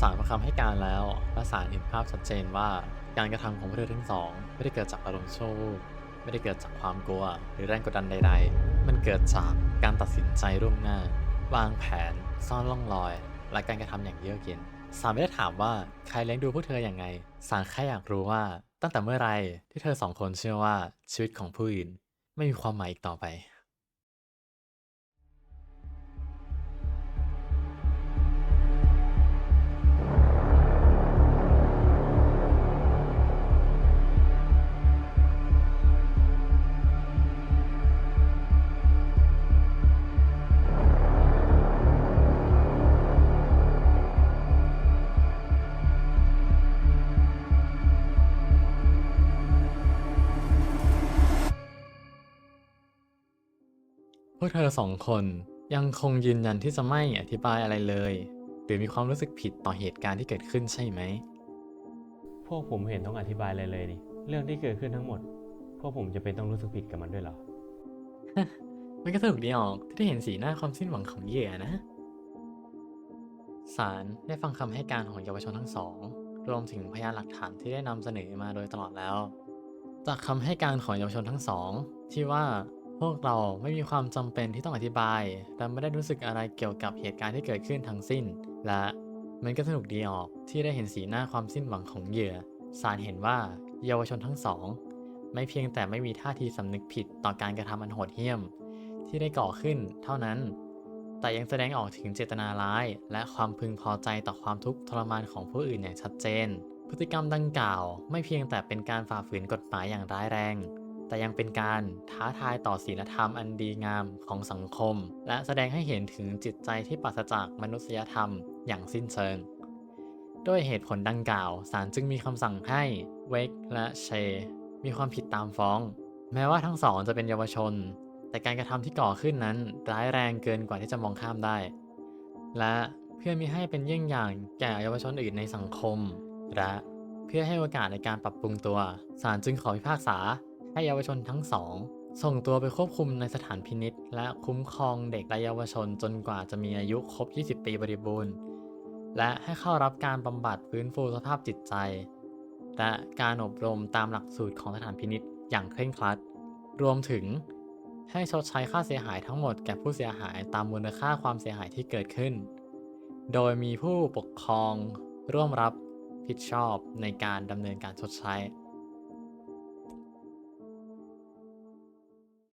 ศาลฟังคำให้การแล้วและศาลเห็นภาพชัดเจนว่าการกระทำของพวกเธอทั้งสอง ไม่ได้เกิดจากอารมณ์ชั่ววูบไม่ได้เกิดจากความกลัว หรือแรงกดดันใด ๆ มันเกิดจากการตัดสินใจร่วงหน้า วางแผน ซ่อนร่องรอย และการกระทำอย่างเยือกเย็นศาลไม่ได้ถามว่าใครเลี้ยงดูพวกเธออย่างไงศาลแค่อยากรู้ว่า ตั้งแต่เมื่อไรที่เธอสองคนเชื่อว่าชีวิตของผู้อื่นไม่มีความหมายอีกต่อไป พวกเธอสองคนยังคงยืนยันที่จะไม่อธิบายอะไรเลย หรือมีความรู้สึกผิดต่อเหตุการณ์ที่เกิดขึ้นใช่ไหม พวกผมไม่เห็นต้องอธิบายอะไรเลยนี่เรื่องที่เกิดขึ้นทั้งหมด พวกผมจะเป็นต้องรู้สึกผิดกับมันด้วยเหรอ มันก็สนุกดีออกที่ได้เห็นสีหน้าความสิ้นหวังของเหยื่อนะศาลได้ฟังคำให้การของเยาวชนทั้งสอง รวมถึงพยานหลักฐานที่ได้นำเสนอมาโดยตลอดแล้ว จากคำให้การของเยาวชนทั้งสอง ที่ว่า พวกเราไม่มีความจำเป็นที่ต้องอธิบาย และไม่ได้รู้สึกอะไรเกี่ยวกับเหตุการณ์ที่เกิดขึ้นทั้งสิ้น และมันก็สนุกดีออกที่ได้เห็นสีหน้าความสิ้นหวังของเหยื่อศาลเห็นว่าเยาวชนทั้งสอง ไม่เพียงแต่ไม่มีท่าทีสำนึกผิดต่อการกระทำอันโหดเหี้ยม ที่ได้ก่อขึ้นเท่านั้น แต่ยังแสดงออกถึงเจตนาร้าย และความพึงพอใจต่อความทุกข์ทรมานของผู้อื่นอย่างชัดเจน พฤติกรรมดังกล่าว ไม่เพียงแต่เป็นการฝ่าฝืนกฎหมายอย่างร้ายแรง แต่ยังเป็นการท้าทายต่อศีลธรรมอันดีงามของสังคม และแสดงให้เห็นถึงจิตใจที่ปราศจากมนุษยธรรมอย่างสิ้นเชิง ด้วยเหตุผลดังกล่าวศาลจึงมีคำสั่งให้เวกและเช มีความผิดตามฟ้อง แม้ว่าทั้งสองจะเป็นเยาวชน แต่การกระทำที่ก่อขึ้นนั้นร้ายแรงเกินกว่าที่จะมองข้ามได้ และเพื่อมิให้เป็นเยี่ยงอย่างแก่เยาวชนอื่นในสังคม และเพื่อให้โอกาสในการปรับปรุงตัวศาลจึงขอพิพากษา ให้เยาวชนทั้งสองส่งตัวไปควบคุมในสถานพินิษและคุ้มครองเด็กและเยาวชนจนกว่าจะมีอายุครบ 20 ปีบริบูรณ์ และให้เข้ารับการบำบัดฟื้นฟูสภาพจิตใจ และการอบรมตามหลักสูตรของสถานพินิษอย่างเคร่งครัด รวมถึงให้ชดใช้ค่าเสียหายทั้งหมดแก่ผู้เสียหายตามมูลค่าความเสียหายที่เกิดขึ้น โดยมีผู้ปกครองร่วมรับผิดชอบในการดำเนินการชดใช้